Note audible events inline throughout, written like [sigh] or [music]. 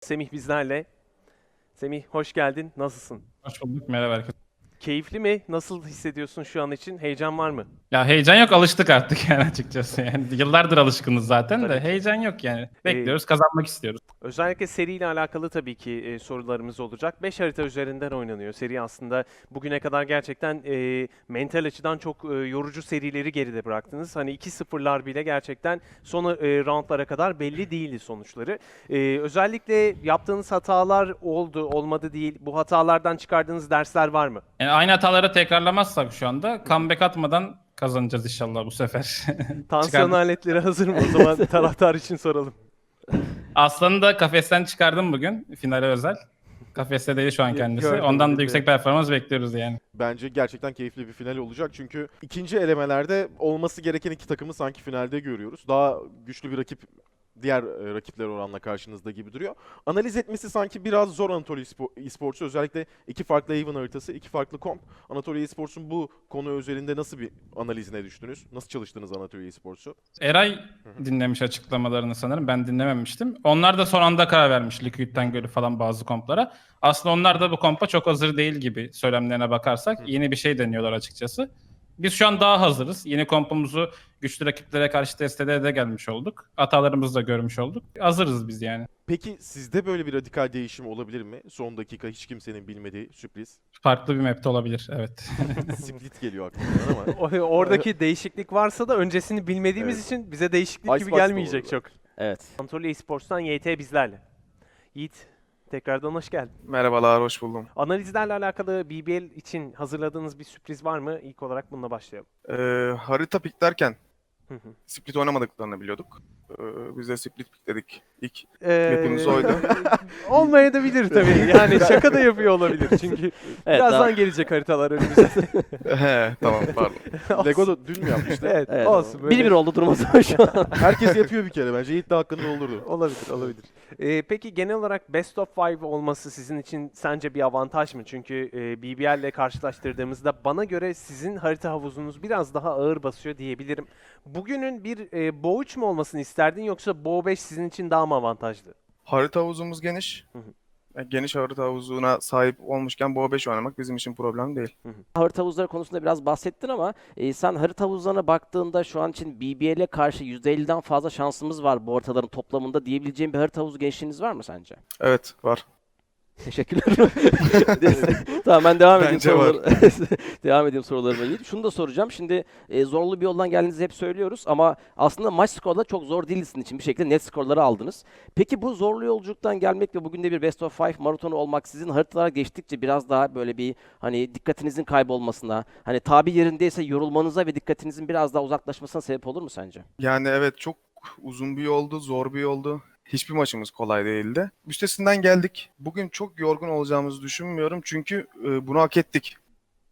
Semih bizlerle. Semih hoş geldin. Nasılsın? Hoş bulduk. Merhaba herkese. Keyifli mi? Nasıl hissediyorsun şu an için? Heyecan var mı? Ya heyecan yok alıştık artık [laughs] yani açıkçası. Yani yıllardır alışkınız zaten de heyecan yok yani. Bekliyoruz kazanmak istiyoruz. Özellikle seriyle alakalı tabii ki e, sorularımız olacak. 5 harita üzerinden oynanıyor. Seri aslında bugüne kadar gerçekten e, mental açıdan çok e, yorucu serileri geride bıraktınız. Hani 2-0'lar bile gerçekten son e, roundlara kadar belli değildi sonuçları. E, özellikle yaptığınız hatalar oldu, olmadı değil. Bu hatalardan çıkardığınız dersler var mı? Yani aynı hataları tekrarlamazsak şu anda comeback atmadan kazanacağız inşallah bu sefer. [laughs] Tansiyon aletleri hazır mı? O zaman [laughs] taraftar için soralım. Aslan'ı da kafesten çıkardım bugün finale özel. Kafeste değil şu an kendisi. Gördüm, Ondan gördüm. da yüksek performans bekliyoruz yani. Bence gerçekten keyifli bir final olacak. Çünkü ikinci elemelerde olması gereken iki takımı sanki finalde görüyoruz. Daha güçlü bir rakip diğer e, rakipler oranla karşınızda gibi duruyor. Analiz etmesi sanki biraz zor Anatoly Spo- Esports'u. Özellikle iki farklı Haven haritası, iki farklı komp. Anatoly Esports'un bu konu üzerinde nasıl bir analizine düştünüz? Nasıl çalıştınız Anatoly Esports'u? Eray dinlemiş açıklamalarını sanırım. Ben dinlememiştim. Onlar da son anda karar vermiş Liquid'den göre falan bazı komplara. Aslında onlar da bu kompa çok hazır değil gibi söylemlerine bakarsak. Yeni bir şey deniyorlar açıkçası. Biz şu an daha hazırız. Yeni kompumuzu güçlü rakiplere karşı test ede de gelmiş olduk. Hatalarımızı da görmüş olduk. Hazırız biz yani. Peki sizde böyle bir radikal değişim olabilir mi? Son dakika hiç kimsenin bilmediği sürpriz. Farklı bir map'te olabilir evet. [laughs] Split geliyor aklımdan [laughs] ama. O- Oradaki değişiklik varsa da öncesini bilmediğimiz Evet. için bize değişiklik gibi Icebox da gelmeyecek çok. Evet. Anatolia Esports'tan YT bizlerle. Yiğit tekrardan hoş geldin. Merhabalar, hoş buldum. Analizlerle alakalı BBL için hazırladığınız bir sürpriz var mı? İlk olarak bununla başlayalım. Ee, harita piklerken Hı hı. split oynamadıklarını biliyorduk. Ee, biz de split pikledik ilk. Ee, Map'imiz oydu. [laughs] olmayabilir tabii. Yani şaka da yapıyor olabilir. Çünkü [laughs] Evet, birazdan daha- gelecek haritalar önümüze. [laughs] He, tamam pardon. Lego da dün mü yapmıştı? evet, Evet. olsun. Böyle. Bir bir oldu zaman şu an. Herkes yapıyor bir kere bence. Yiğit de hakkını doldurdu. Olabilir, olabilir. Ee, peki genel olarak Best of Five olması sizin için sence bir avantaj mı? Çünkü e, BBL ile karşılaştırdığımızda bana göre sizin harita havuzunuz biraz daha ağır basıyor diyebilirim. Bugünün bir e, Bo 3 mu olmasını isterdin yoksa Bo 5 sizin için daha mı avantajlı? Harita havuzumuz geniş. Hı hı. E, Geniş harita havuzuna sahip olmuşken Bo 5 oynamak bizim için problem değil. harita havuzları konusunda biraz bahsettin ama e, sen harita havuzlarına baktığında şu an için BBL'e karşı %50'den fazla şansımız var bu haritaların toplamında diyebileceğin bir harita havuzu genişliğiniz var mı sence? Evet, var. Teşekkürler. [laughs] tamam ben devam edeyim Bence var. [laughs] devam edeyim sorularıma. Yiğit. Şunu da soracağım. Şimdi e, zorlu bir yoldan geldiğinizi hep söylüyoruz ama aslında maç skorları çok zor değil sizin için. Bir şekilde net skorları aldınız. Peki bu zorlu yolculuktan gelmek ve bugün de bir best of five maratonu olmak sizin haritalara geçtikçe biraz daha böyle bir hani dikkatinizin kaybolmasına, hani tabi yerindeyse yorulmanıza ve dikkatinizin biraz daha uzaklaşmasına sebep olur mu sence? Yani evet çok uzun bir yoldu, zor bir yoldu. Hiçbir maçımız kolay değildi. Üstesinden geldik. Bugün çok yorgun olacağımızı düşünmüyorum çünkü e, bunu hak ettik.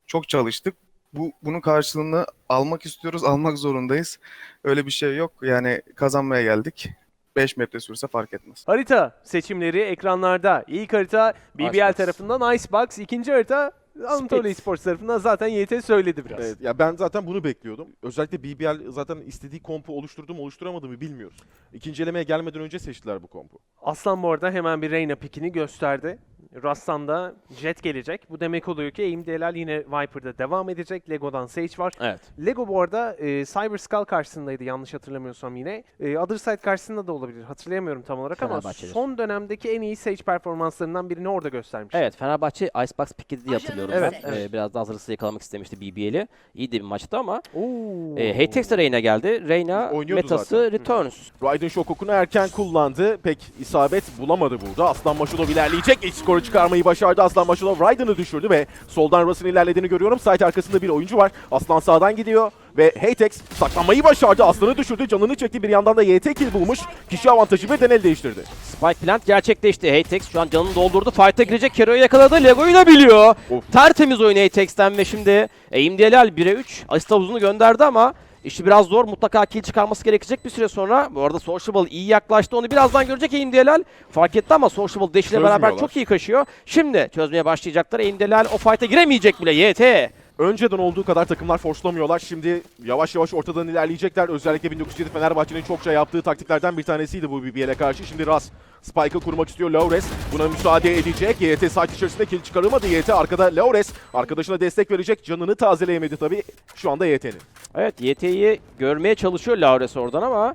Çok çalıştık. Bu bunun karşılığını almak istiyoruz, almak zorundayız. Öyle bir şey yok. Yani kazanmaya geldik. 5 map'te sürse fark etmez. Harita seçimleri ekranlarda. İlk harita BBL Icebox. tarafından Icebox. İkinci harita Anatolia Split. Sports tarafından zaten YT söyledi biraz. Evet, ya ben zaten bunu bekliyordum. Özellikle BBL zaten istediği kompu oluşturdu mu oluşturamadı mı bilmiyoruz. İkinci elemeye gelmeden önce seçtiler bu kompu. Aslan bu arada hemen bir Reyna pikini gösterdi. Rastan da Jet gelecek. Bu demek oluyor ki AMD'ler yine Viper'da devam edecek. Lego'dan Sage var. Evet. Lego bu arada e, Cyber Skull karşısındaydı yanlış hatırlamıyorsam yine. E, Other Side karşısında da olabilir. Hatırlayamıyorum tam olarak ama son dönemdeki en iyi Sage performanslarından birini orada göstermiş. Evet Fenerbahçe Icebox pikledi diye hatırlıyorum Evet, ben. evet. Ee, biraz daha hazırlıksız yakalamak istemişti BBL'i. İyi de bir maçtı ama Oo. e, Hatex de Reyna geldi. Reyna Oynuyordu metası zaten. Returns. Raiden Shokok'unu erken kullandı. Pek isabet bulamadı burada. Aslan Maşulov ilerleyecek. İlk skoru çıkarmayı başardı. Aslan Maşulov Raiden'ı düşürdü ve soldan Russ'ın ilerlediğini görüyorum. Site arkasında bir oyuncu var. Aslan sağdan gidiyor ve Hatex saklanmayı başardı. Aslan'ı düşürdü. Canını çekti. Bir yandan da YT kill bulmuş. Kişi avantajı ve denel değiştirdi. Spike plant gerçekleşti. Hatex şu an canını doldurdu. Fight'a girecek. Kero'yu yakaladı. Lego'yu da biliyor. Of. Tertemiz oyun Hatex'ten ve şimdi Aim Delal 1'e 3. Asist havuzunu gönderdi ama işi biraz zor. Mutlaka kill çıkarması gerekecek bir süre sonra. Bu arada Sociable iyi yaklaştı. Onu birazdan görecek Delal. Fark etti ama Sociable Dash ile beraber çok iyi kaşıyor. Şimdi çözmeye başlayacaklar. Delal o fight'a giremeyecek bile. YT. Önceden olduğu kadar takımlar forcelamıyorlar. Şimdi yavaş yavaş ortadan ilerleyecekler. Özellikle 1907 Fenerbahçe'nin çokça yaptığı taktiklerden bir tanesiydi bu BBL'e karşı. Şimdi Ras Spike'ı kurmak istiyor Laures. Buna müsaade edecek. YT site içerisinde kill çıkarılmadı. YT arkada Laures. Arkadaşına destek verecek. Canını tazeleyemedi tabii. Şu anda YT'nin. Evet YT'yi görmeye çalışıyor Laures oradan ama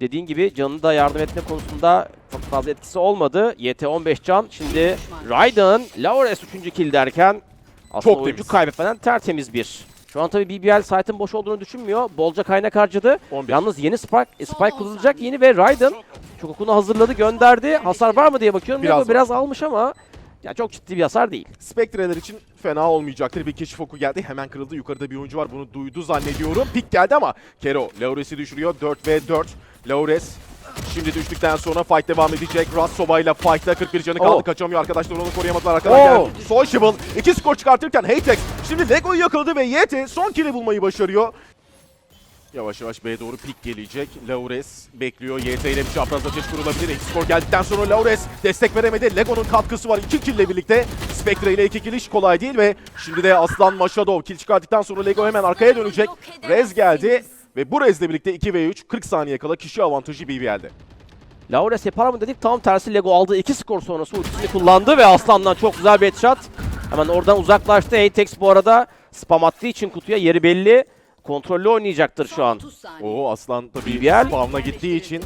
dediğin gibi canını da yardım etme konusunda çok fazla etkisi olmadı. YT 15 can. Şimdi Raiden, Laures 3. kill derken aslında Çok oyuncu temiz. kaybetmeden tertemiz bir. Şu an tabii BBL site'ın boş olduğunu düşünmüyor. Bolca kaynak harcadı. 11. Yalnız yeni Spike, e, Spike kullanılacak yeni ve Raiden çok okunu hazırladı gönderdi. Hasar var mı diye bakıyorum. Biraz Biraz, var. biraz almış ama ya çok ciddi bir hasar değil. Spectre'ler için fena olmayacaktır. Bir keşif oku geldi. Hemen kırıldı. Yukarıda bir oyuncu var. Bunu duydu zannediyorum. Pik geldi ama Kero Laures'i düşürüyor. 4 ve 4. Laures Şimdi düştükten sonra fight devam edecek. Ras Soba'yla fight'ta 41 canı kaldı. Oh. Kaçamıyor arkadaşlar onu koruyamadılar. Arkadan geldi. Sociable 2 skor çıkartırken Haytex şimdi Lego'yu yakaladı ve YT son kill'i bulmayı başarıyor. Yavaş yavaş B'ye doğru pik gelecek. Laures bekliyor. YT ile bir çapraz ateş kurulabilir. İlk skor geldikten sonra Laures destek veremedi. Lego'nun katkısı var. 2 kill ile birlikte. Spectre ile 2 kill iş kolay değil ve şimdi de Aslan Machadov kill çıkarttıktan sonra Lego hemen arkaya dönecek. Rez geldi ve bu Rez'le birlikte 2 ve 3 40 saniye kala kişi avantajı BBL'de. Laures yapar mı dedik tam tersi Lego aldığı 2 skor sonrası ultisini kullandı ve Aslan'dan çok güzel bir headshot. Hemen oradan uzaklaştı. Atex bu arada spam attığı için kutuya yeri belli. Kontrollü oynayacaktır şu an. Oo Aslan tabii BBL. spawn'a gittiği için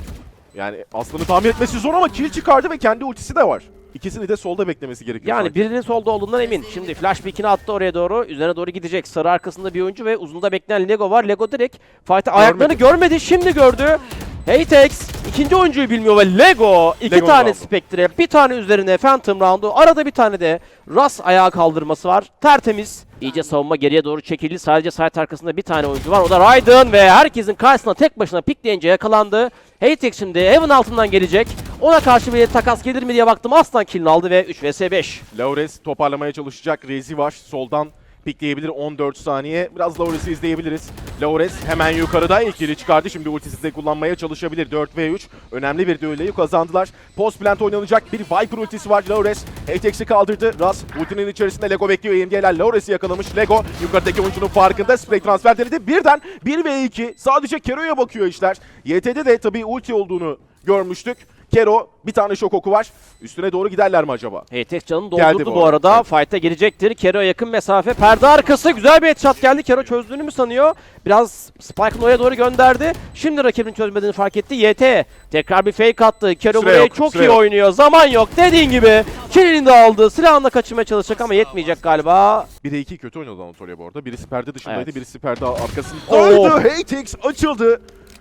yani Aslan'ı tahmin etmesi zor ama kill çıkardı ve kendi ultisi de var. İkisini de solda beklemesi gerekiyor. Yani sanki. birinin solda olduğundan emin. Şimdi flash pick'ini attı oraya doğru. Üzerine doğru gidecek. Sarı arkasında bir oyuncu ve uzunda bekleyen Lego var. Lego direkt fight'e ayaklarını görmedi. Şimdi gördü. Hatex ikinci oyuncuyu bilmiyor ve Lego iki Lego'nun tane roundu. Spectre, bir tane üzerine Phantom roundu, arada bir tane de Ras ayağa kaldırması var. Tertemiz. İyice savunma geriye doğru çekildi. Sadece site arkasında bir tane oyuncu var. O da Raiden ve herkesin karşısına tek başına pikleyince yakalandı. Hatex şimdi Heaven altından gelecek. Ona karşı bir takas gelir mi diye baktım. Aslan killini aldı ve 3 vs 5. Laures toparlamaya çalışacak. Rezi var. Soldan pikleyebilir 14 saniye. Biraz Laures'i izleyebiliriz. Laures hemen yukarıda ilk kili çıkardı. Şimdi ultisi de kullanmaya çalışabilir. 4 ve 3. Önemli bir düelloyu kazandılar. Post plant oynanacak. Bir Viper ultisi var. Laures Atex'i kaldırdı. Ras ultinin içerisinde Lego bekliyor. AMD'ler Laures'i yakalamış. Lego yukarıdaki oyuncunun farkında. Spray transfer denedi. Birden 1 ve 2. Sadece Kero'ya bakıyor işler. YT'de de tabii ulti olduğunu görmüştük. Kero bir tane şok oku var. Üstüne doğru giderler mi acaba? Heytex canını Geldi doldurdu bu bu, arada. arada. Fight'a girecektir. Kero yakın mesafe. Perde arkası güzel bir headshot geldi. Kero çözdüğünü mü sanıyor? Biraz Spike'ın oraya doğru gönderdi. Şimdi rakibinin çözmediğini fark etti. YT tekrar bir fake attı. Kero Süre buraya yok, çok iyi yok. oynuyor. Zaman yok. Dediğin gibi killini de aldı. Silahını kaçırmaya çalışacak ama yetmeyecek galiba. 1'e 2 kötü oynadı Anatolia bu arada. Birisi perde dışındaydı, Evet. birisi perde arkasındaydı. Oh. Hatex açıldı.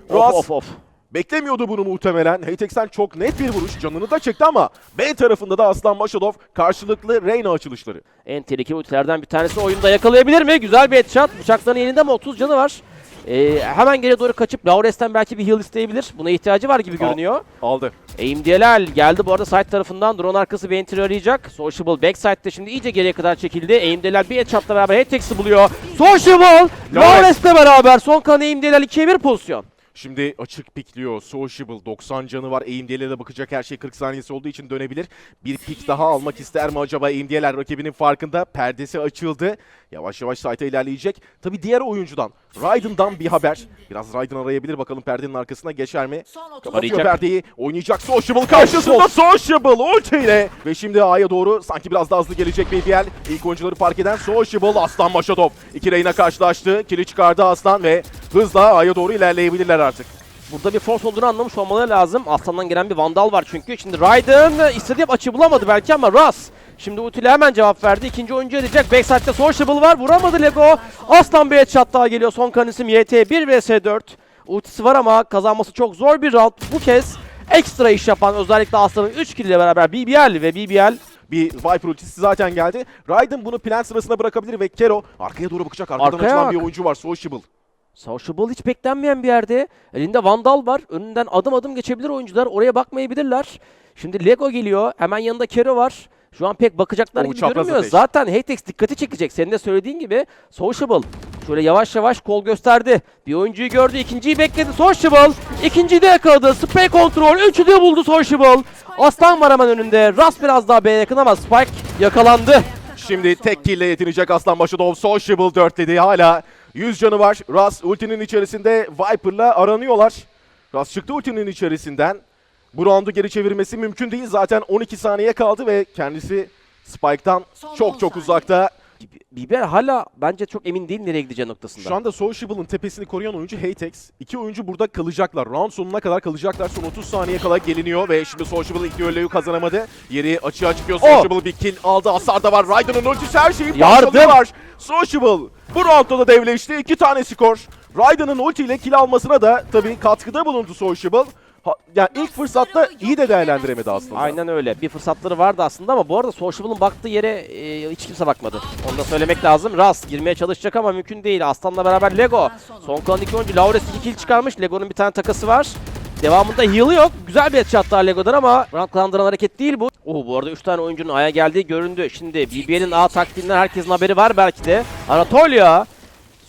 Of Ras of of. Beklemiyordu bunu muhtemelen. Hatex'ten çok net bir vuruş. Canını da çekti ama B tarafında da Aslan Maşadov karşılıklı Reyna açılışları. En tehlikeli ultilerden bir tanesi oyunda yakalayabilir mi? Güzel bir headshot. Bıçakların elinde ama 30 canı var. Ee, hemen geriye doğru kaçıp Laures'ten belki bir heal isteyebilir. Buna ihtiyacı var gibi Al. görünüyor. Aldı. AMD'ler geldi bu arada side tarafından. Drone arkası bir entry arayacak. Sociable backside'de şimdi iyice geriye kadar çekildi. AMD'ler bir headshot'la beraber Hatex'i buluyor. Sociable! Laures'le beraber son kan AMD'ler 2'ye 1 pozisyon. Şimdi açık pikliyor. Sociable 90 canı var. AMD'lere de bakacak her şey 40 saniyesi olduğu için dönebilir. Bir pik daha almak ister mi acaba? AMD'ler rakibinin farkında. Perdesi açıldı. Yavaş yavaş site'a ilerleyecek. Tabi diğer oyuncudan. Raiden'dan bir haber. Biraz Raiden arayabilir. Bakalım perdenin arkasına geçer mi? Kapatıyor perdeyi. Oynayacak Sociable karşısında Sociable ultiyle. Ve şimdi A'ya doğru sanki biraz daha hızlı gelecek BBL. İlk oyuncuları fark eden Sociable Aslan Maşadov. İki Reyna karşılaştı. Kili çıkardı Aslan ve hızla A'ya doğru ilerleyebilirler artık. Burada bir force olduğunu anlamış olmaları lazım. Aslan'dan gelen bir vandal var çünkü. Şimdi Raiden istediği açı bulamadı belki ama Ras. Şimdi ultiyle hemen cevap verdi. İkinci oyuncu edecek. Backside'de Sociable var. Vuramadı Lego. Aslan bir headshot daha geliyor. Son kan isim YT 1 vs 4. Ultisi var ama kazanması çok zor bir round. Bu kez ekstra iş yapan özellikle Aslan'ın 3 kill ile beraber BBL ve BBL Bir Viper ultisi zaten geldi. Raiden bunu plan sırasına bırakabilir ve Kero arkaya doğru bakacak. Arkadan Arkaya açılan bak. bir oyuncu var Sociable. Sociable hiç beklenmeyen bir yerde. Elinde Vandal var. Önünden adım adım geçebilir oyuncular. Oraya bakmayabilirler. Şimdi Lego geliyor. Hemen yanında Kero var. Şu an pek bakacaklar O gibi görünmüyor. ateş. Zaten Hatex dikkati çekecek. Senin de söylediğin gibi Sociable. Şöyle yavaş yavaş kol gösterdi. Bir oyuncuyu gördü. ikinciyi bekledi. Sociable. İkinciyi de yakaladı. Spray kontrol. Üçü de buldu Sociable. Aslan var hemen önünde. Ras biraz daha B'ye yakın ama Spike yakalandı. Şimdi tek kill ile yetinecek Aslan Maşadov. Sociable dörtledi. Hala 100 canı var. Ras ultinin içerisinde Viper'la aranıyorlar. Ras çıktı ultinin içerisinden. Bu roundu geri çevirmesi mümkün değil. Zaten 12 saniye kaldı ve kendisi Spike'tan çok çok uzakta. BBL hala bence çok emin değil nereye gideceği noktasında. Şu anda Sociable'ın tepesini koruyan oyuncu Hatex. İki oyuncu burada kalacaklar. Round sonuna kadar kalacaklar. Son 30 saniye kala geliniyor ve şimdi Sociable ilk düelloyu kazanamadı. Yeri açığa çıkıyor. Oh! Sociable bir kill aldı. Hasar da var. Raiden'ın ultisi her şeyi Yardım! parçalıyorlar. Sociable bu roundda da devleşti. İki tane skor. Raiden'ın ultiyle kill almasına da tabii katkıda bulundu Sociable. Ha, yani ilk fırsatta iyi de değerlendiremedi aslında. Aynen öyle. Bir fırsatları vardı aslında ama bu arada Sociable'ın baktığı yere e, hiç kimse bakmadı. Onu da söylemek lazım. Ras girmeye çalışacak ama mümkün değil. Aslan'la beraber Lego. Son kalan iki oyuncu. Laures 2 kill çıkarmış. Lego'nun bir tane takası var. Devamında heal'ı yok. Güzel bir headshot daha Lego'dan ama round kazandıran hareket değil bu. Oh bu arada 3 tane oyuncunun aya geldiği göründü. Şimdi BBL'in A taktiğinden herkesin haberi var belki de. Anatolia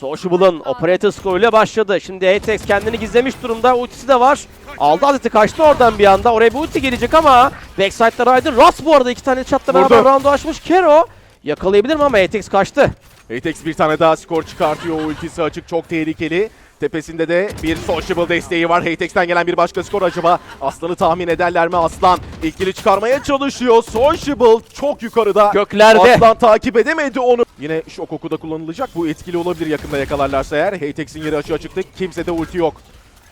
Sociable'ın operator skoruyla başladı. Şimdi Atex kendini gizlemiş durumda. Ultisi de var. Aldı adeti kaçtı oradan bir anda. Oraya bir ulti gelecek ama backside'da Ryder. Ras bu arada iki tane çatla beraber roundu açmış. Kero yakalayabilir mi ama Atex kaçtı. Atex bir tane daha skor çıkartıyor. Ultisi açık çok tehlikeli. Tepesinde de bir Sociable desteği var. Hatex'ten gelen bir başka skor acaba Aslan'ı tahmin ederler mi Aslan? İlkili çıkarmaya çalışıyor. Sociable çok yukarıda. Göklerde. Aslan takip edemedi onu. Yine şok oku da kullanılacak. Bu etkili olabilir yakında yakalarlarsa eğer. Haytex'in yeri açığa çıktı. Kimse de ulti yok.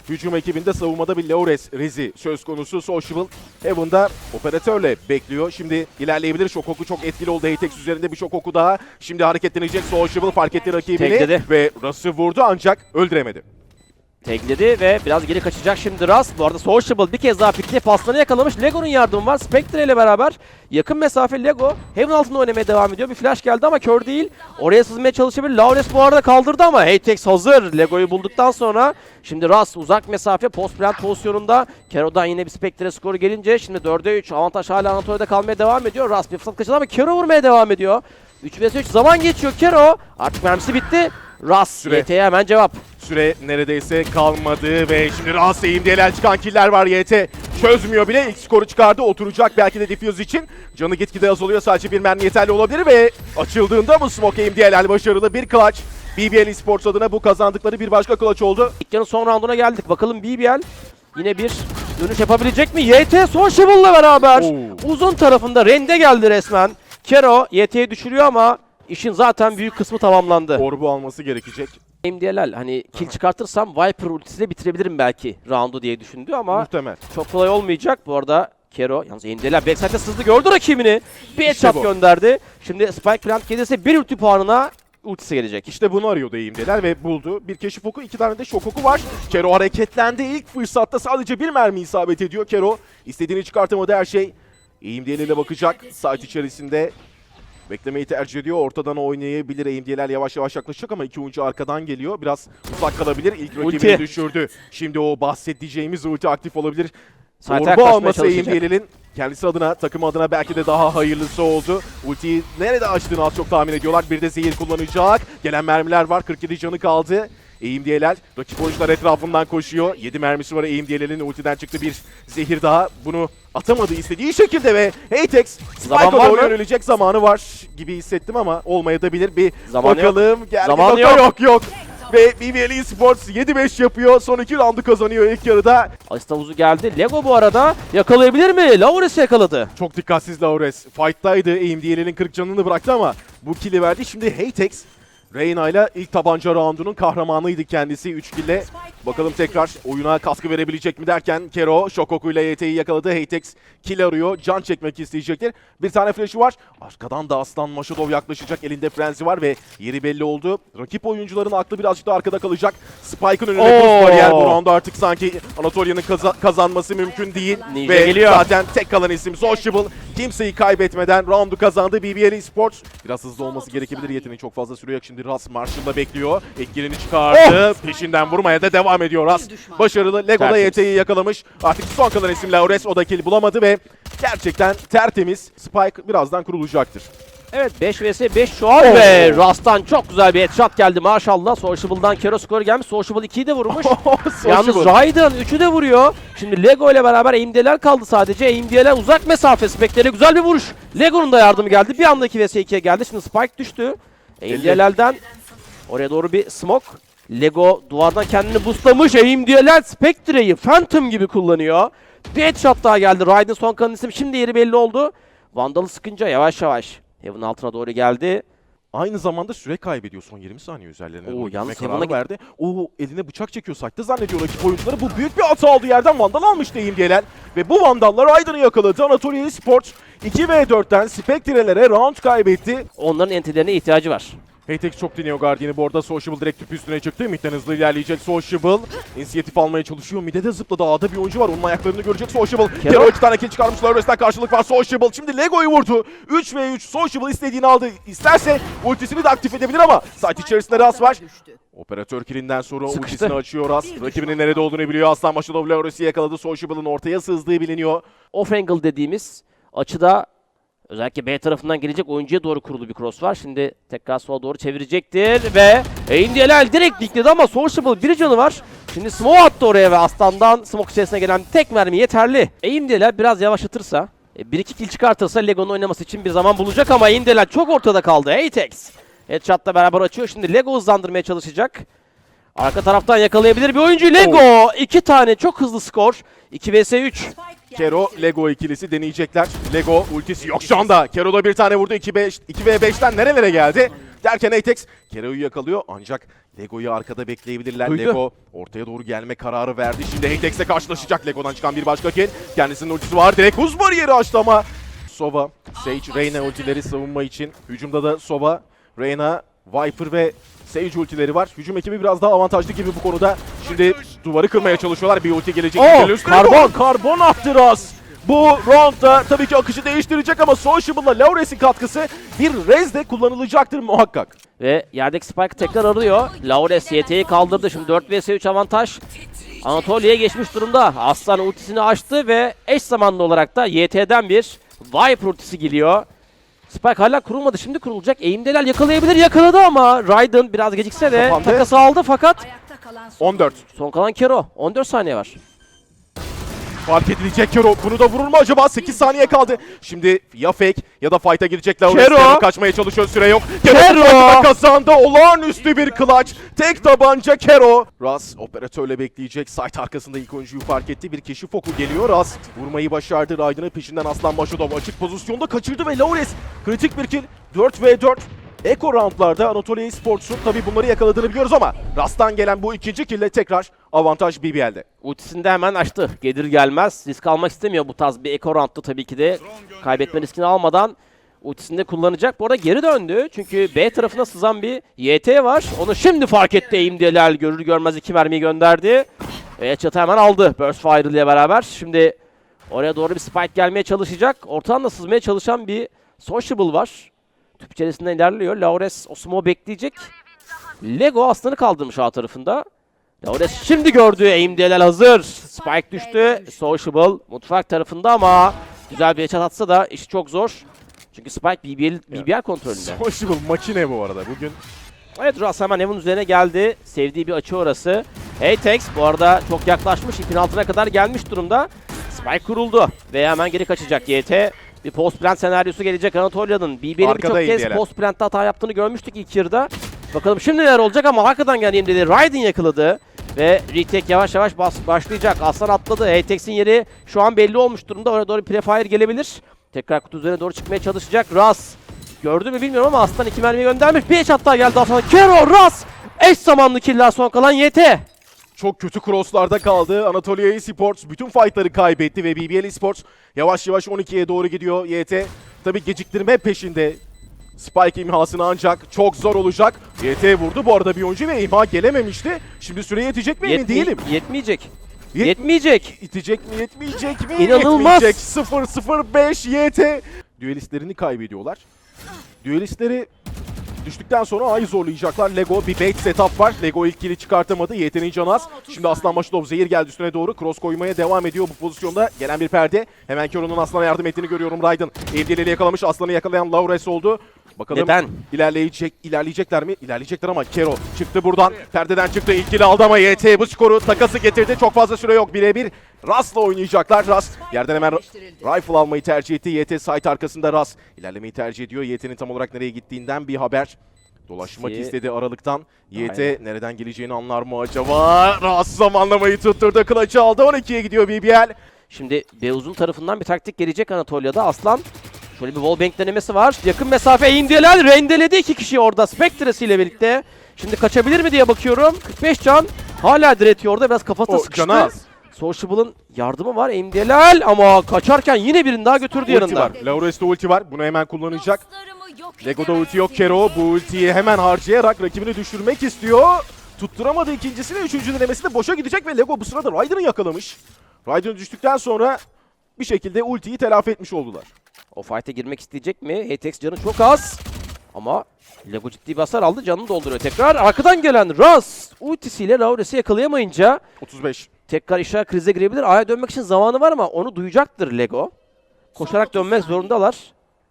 Hücum ekibinde savunmada bir Laures Rezi söz konusu. Sociable Heaven'da operatörle bekliyor. Şimdi ilerleyebilir. Şok oku çok etkili oldu. Haytex üzerinde bir şok oku daha. Şimdi hareketlenecek. Sociable fark etti rakibini. Tekledi. Ve Russ'ı vurdu ancak öldüremedi. Tekledi ve biraz geri kaçacak şimdi Ras. Bu arada Sociable bir kez daha pikte paslarını yakalamış. Lego'nun yardımı var. Spectre ile beraber yakın mesafe Lego Heaven altında oynamaya devam ediyor. Bir flash geldi ama kör değil. Oraya sızmaya çalışabilir. Laures bu arada kaldırdı ama Haytex hazır. Lego'yu bulduktan sonra şimdi Ras uzak mesafe post plant pozisyonunda. Kero'dan yine bir Spectre skoru gelince şimdi 4'e 3 avantaj hala Anatolia'da kalmaya devam ediyor. Ras bir fırsat kaçırdı ama Kero vurmaya devam ediyor. 3 vs 3 zaman geçiyor Kero. Artık mermisi bitti. Ras Süre. YT'ye hemen cevap. Süre neredeyse kalmadı ve şimdi Ras eğimdeler çıkan killer var YT. Çözmüyor bile ilk skoru çıkardı oturacak belki de diffuse için. Canı gitgide azalıyor sadece bir mermi yeterli olabilir ve açıldığında bu smoke eğimdeler başarılı bir clutch. BBL Esports adına bu kazandıkları bir başka clutch oldu. Dükkanın son rounduna geldik. Bakalım BBL yine bir dönüş yapabilecek mi? YT Sociable'la beraber Oo. uzun tarafında rende geldi resmen. Kero YT'yi düşürüyor ama işin zaten büyük kısmı tamamlandı. Orbu alması gerekecek. MDLL hani kill çıkartırsam Viper ultisiyle bitirebilirim belki roundu diye düşündü ama Muhtemel. çok kolay olmayacak. Bu arada Kero yalnız MDLL backside'de sızdı gördü rakibini. Bir İşte headshot gönderdi. Şimdi Spike plant gelirse bir ulti puanına ultisi gelecek. İşte bunu arıyordu eğimdeler ve buldu. Bir keşif oku, iki tane de şok oku var. Kero hareketlendi. İlk fırsatta sadece bir mermi isabet ediyor Kero. İstediğini çıkartamadı her şey. Eğimdiyeliyle bakacak. Site içerisinde beklemeyi tercih ediyor. Ortadan oynayabilir. Eğimdiyeler yavaş yavaş yaklaşacak ama iki oyuncu arkadan geliyor. Biraz uzak kalabilir. İlk rakibini düşürdü. Şimdi o bahsedeceğimiz ulti aktif olabilir. Yaklaşmaya alması. Eğimdiyel'in kendisi adına, takım adına belki de daha hayırlısı oldu. Ultiyi nerede açtığını az çok tahmin ediyorlar. Bir de zehir kullanacak. Gelen mermiler var. 47 canı kaldı. Eğim diyeler. Rakip oyuncular etrafından koşuyor. 7 mermisi var Eğim diyelerinin ultiden çıktı bir zehir daha. Bunu atamadı istediği şekilde ve Zaman Spike'a doğru yönelecek zamanı var gibi hissettim ama olmayabilir. Bir Zamanı yok. bakalım. Geldi Zamanı Zamanı yok. yok. yok Ve BBL Esports 7-5 yapıyor. Son 2 roundu kazanıyor ilk yarıda. Asist havuzu geldi. Lego bu arada yakalayabilir mi? Laures'i yakaladı. Çok dikkatsiz Laures. Fight'taydı. AMD'lerin 40 canını bıraktı ama bu kill'i verdi. Şimdi Hatex Reyna ile ilk tabanca roundunun kahramanıydı kendisi 3 kill'le. Bakalım tekrar oyuna kaskı verebilecek mi derken Kero Shokoku ile YT'yi yakaladı. Hatex kill arıyor. Can çekmek isteyecektir. Bir tane flash'ı var. Arkadan da Aslan Maşadov yaklaşacak. Elinde frenzi var ve yeri belli oldu. Rakip oyuncuların aklı birazcık da arkada kalacak. Spike'ın önüne buz bariyer bu roundu artık sanki Anatolia'nın kaza- kazanması mümkün değil. Ninja ve geliyor. zaten tek kalan isim Sociable. Kimseyi kaybetmeden roundu kazandı BBL Esports. Biraz hızlı olması gerekebilir. Yeteneği çok fazla süre yok. Şimdi Ras Marshall'da bekliyor. Eklerini çıkardı. Peşinden vurmaya da devam ediyor Ras. Başarılı. Lego'da Tertemiz. YT'yi yakalamış. Artık son kalan isim Laures. O da kill bulamadı ve gerçekten tertemiz. Spike birazdan kurulacaktır. Evet 5 vs 5 şu an Oo. ve Rast'tan çok güzel bir headshot geldi maşallah. Sociable'dan Kero skoru gelmiş. Sociable 2'yi de vurmuş. [laughs] Yalnız Sociable. Raiden 3'ü de vuruyor. Şimdi Lego ile beraber aim'deler kaldı sadece. Aim'deler uzak mesafe. Spectre'e güzel bir vuruş. Lego'nun da yardımı geldi. Bir anda 2 vs 2'ye geldi. Şimdi Spike düştü. Aim'delerden oraya doğru bir smoke. Lego duvardan kendini boostlamış. Aim'deler Spectre'yi Phantom gibi kullanıyor. Bir headshot daha geldi. Raiden son kanın isim şimdi yeri belli oldu. Vandal'ı sıkınca yavaş yavaş. Heaven altına doğru geldi. Aynı zamanda süre kaybediyor son 20 saniye üzerlerine. Oo, yalnız Heaven'a verdi. Oo eline bıçak çekiyor sakta zannediyor rakip oyuncuları. Bu büyük bir hata aldığı yerden Vandal almış deyim gelen. Ve bu Vandal'lar Aiden'ı yakaladı. Anatolia Sports 2v4'ten Spectre'lere round kaybetti. Onların entilerine ihtiyacı var. Heytek çok deniyor Guardian'i bu arada Sociable direkt tüp üstüne çıktı. Mid'den hızlı ilerleyecek Sociable. İnisiyatif almaya çalışıyor. Mid'e de zıpladı. A'da bir oyuncu var. Onun ayaklarını görecek Sociable. Kero. İki tane kill çıkarmış. Lawrence'den karşılık var Sociable. Şimdi Lego'yu vurdu. 3 v 3 Sociable istediğini aldı. İsterse ultisini de aktif edebilir ama site içerisinde Ras var. Operatör killinden sonra Sıkıştı. ultisini açıyor Ras. Rakibinin nerede olduğunu biliyor. Aslan Maşadov Lawrence'i yakaladı. Sociable'ın ortaya sızdığı biliniyor. Off angle dediğimiz açıda özellikle B tarafından gelecek oyuncuya doğru kurulu bir cross var. Şimdi tekrar sola doğru çevirecektir ve Indielel direkt dikledi ama Sociable bir canı var. Şimdi smoke attı oraya ve Aslan'dan smoke içerisine gelen tek mermi yeterli. Indielel biraz yavaşlatırsa, 1-2 kill çıkartırsa Lego'nun oynaması için bir zaman bulacak ama Indielel çok ortada kaldı. Atex Headshot'la beraber açıyor. Şimdi Lego hızlandırmaya çalışacak. Arka taraftan yakalayabilir bir oyuncu. Lego! iki tane çok hızlı skor. 2 vs 3. Kero, Lego ikilisi deneyecekler. Lego ultisi yok şu anda. Kero da bir tane vurdu. 2-5, 2v5'ten nerelere geldi? Derken Atex Kero'yu yakalıyor ancak Lego'yu arkada bekleyebilirler. Duydu. Lego ortaya doğru gelme kararı verdi. Şimdi Atex'le karşılaşacak. Lego'dan çıkan bir başka kill. Kendisinin ultisi var. Direkt buz bariyeri açtı ama. Sova, Sage, Reyna ultileri savunma için. Hücumda da Sova, Reyna, Viper ve Sage ultileri var. Hücum ekibi biraz daha avantajlı gibi bu konuda. Şimdi duvarı kırmaya çalışıyorlar. Bir ulti gelecek. Oh, karbon. Karbon attı Ras. Bu roundda tabii ki akışı değiştirecek ama Sociable'la Laures'in katkısı bir rez de kullanılacaktır muhakkak. Ve yerdeki Spike tekrar arıyor. Laures YT'yi kaldırdı. Şimdi 4 vs 3 avantaj. Anatolia'ya geçmiş durumda. Aslan ultisini açtı ve eş zamanlı olarak da YT'den bir Viper ultisi geliyor. Spike hala kurulmadı. Şimdi kurulacak. Eğimdeler yakalayabilir. Yakaladı ama Raiden biraz gecikse de Kapandı. takası aldı fakat Ayakta kalan son 14. son kalan Kero. 14 saniye var. Fark edilecek Kero. Bunu da vurur mu acaba? 8 saniye kaldı. Şimdi ya fake ya da fight'a girecek Laures. Kero. Kaçmaya çalışıyor. Süre yok. Kero, Kero. kazandı. Olağanüstü bir clutch. Tek tabanca Kero. Ras operatörle bekleyecek. Site arkasında ilk oyuncuyu fark etti. Bir keşif oku geliyor. Ras vurmayı başardı. Raiden'ın peşinden Aslan Başadov açık pozisyonda kaçırdı ve Laures kritik bir kill. 4 v 4. Eko roundlarda Anatolia Sports'un tabii bunları yakaladığını biliyoruz ama Rast'tan gelen bu ikinci kille tekrar avantaj BBL'de. Ultisini de hemen açtı. Gelir gelmez. Risk almak istemiyor bu tarz bir Echo Round'da tabii ki de. Kaybetme riskini almadan ultisini de kullanacak. Bu arada geri döndü. Çünkü B tarafına sızan bir YT var. Onu şimdi fark etti Eğimdeler. Görür görmez iki mermiyi gönderdi. Ve çatı hemen aldı Burst Fire ile beraber. Şimdi oraya doğru bir spike gelmeye çalışacak. Ortadan da sızmaya çalışan bir Sociable var. Tüp içerisinden ilerliyor. Laures Osmo bekleyecek. Lego aslanı kaldırmış A tarafında. Laures şimdi gördü. Aim DLL hazır. Spike düştü. Sociable mutfak tarafında ama güzel bir headshot atsa da işi çok zor. Çünkü Spike BBL, BBL kontrolünde. Sociable makine bu arada. Bugün Evet Russ hemen Evan üzerine geldi. Sevdiği bir açı orası. Heytex bu arada çok yaklaşmış. ipin altına kadar gelmiş durumda. Spike kuruldu. Ve hemen geri kaçacak YT. Bir post plant senaryosu gelecek Anatolia'nın. BBL'in birçok kez indiler. post plant'ta hata yaptığını görmüştük ilk yarıda. Bakalım şimdi neler olacak ama arkadan geldiğim dedi. Raiden yakaladı. Ve retake yavaş yavaş bas başlayacak. Aslan atladı. Heytex'in yeri şu an belli olmuş durumda. Oraya doğru prefire gelebilir. Tekrar kutu üzerine doğru çıkmaya çalışacak. Ras Gördü mü bilmiyorum ama Aslan iki mermi göndermiş. Bir daha geldi Aslan. Kero, Ras! Eş zamanlı killer son kalan YT. Çok kötü crosslarda kaldı. Anatolia Esports bütün fightları kaybetti ve BBL Esports yavaş yavaş 12'ye doğru gidiyor. YT tabi geciktirme peşinde. Spike imhasını ancak çok zor olacak. YT vurdu bu arada bir oyuncu ve imha gelememişti. Şimdi süre yetecek mi emin Yetmi- değilim. Yetmeyecek. Yet- Yetmeyecek. İtecek mi yetmeyecek mi? İnanılmaz. Yetmeyecek. 0-0-5 YT. Düelistlerini kaybediyorlar. Düelistleri düştükten sonra A'yı zorlayacaklar. Lego bir bait setup var. Lego ilk kill'i çıkartamadı. YT'nin canı az. Şimdi Aslan Maşudov zehir geldi üstüne doğru. Cross koymaya devam ediyor bu pozisyonda. Gelen bir perde. Hemen Kero'nun Aslan'a yardım ettiğini görüyorum Raiden. Evdeliyle yakalamış. Aslan'ı yakalayan Laures oldu. Bakalım Neden? ilerleyecek, ilerleyecekler mi? İlerleyecekler ama Kero çıktı buradan. Perdeden çıktı. İlk kill'i aldı ama YT bu skoru takası getirdi. Çok fazla süre yok. Birebir Ras'la oynayacaklar. Ras yerden hemen rifle almayı tercih etti. YT site arkasında Ras ilerlemeyi tercih ediyor. YT'nin tam olarak nereye gittiğinden bir haber. Dolaşmak istedi aralıktan. YT Aynen. nereden geleceğini anlar mı acaba? Ras zamanlamayı tutturdu. Clutch'ı aldı. 12'ye gidiyor BBL. Şimdi Beuz'un tarafından bir taktik gelecek Anatolia'da. Aslan şöyle bir wallbang denemesi var. Yakın mesafe Indielal rendeledi iki kişi orada Spectres ile birlikte. Şimdi kaçabilir mi diye bakıyorum. 45 can. Hala diretiyor orada biraz kafası O sıkıştı. Sociable'ın yardımı var. Indielal ama kaçarken yine birini daha götürdü Ulti yanında. var. Laures'te ulti var. Bunu hemen kullanacak. Lego'da ulti yok Kero. Bu ultiyi hemen harcayarak rakibini düşürmek istiyor. Tutturamadı ikincisini. Üçüncü denemesi de boşa gidecek ve Lego bu sırada Ryder'ı yakalamış. Ryder düştükten sonra bir şekilde ultiyi telafi etmiş oldular. O fight'e girmek isteyecek mi? Atex canı çok az. Ama Lego ciddi bir hasar aldı. Canını dolduruyor tekrar. Arkadan gelen Raz ultisiyle Laures'i yakalayamayınca 35. tekrar işler krize girebilir. A'ya dönmek için zamanı var ama onu duyacaktır Lego. Koşarak dönmek zorundalar.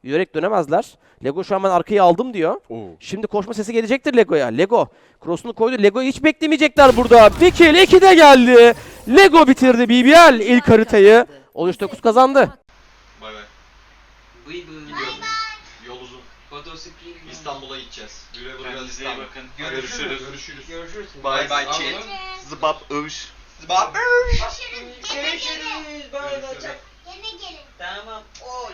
Yürek dönemezler. Lego şu an ben arkayı aldım diyor. Oo. Şimdi koşma sesi gelecektir Lego'ya. Lego cross'unu koydu. Lego'yu hiç beklemeyecekler burada. Bir kill, iki de geldi. Lego bitirdi BBL ilk haritayı. 13-9 kazandı. Cleveland. Gidiyorum. Yol uzun. Bodo İstanbul'a gideceğiz. Güle güle Kendinize İstanbul. bakın. Görüşürüz. Görüşürüz. Görüşürüz. Bye bye chat. Zıbap övüş. Zıbap övüş. Görüşürüz. Bye bye chat. Gene gelin. Tamam. Ol.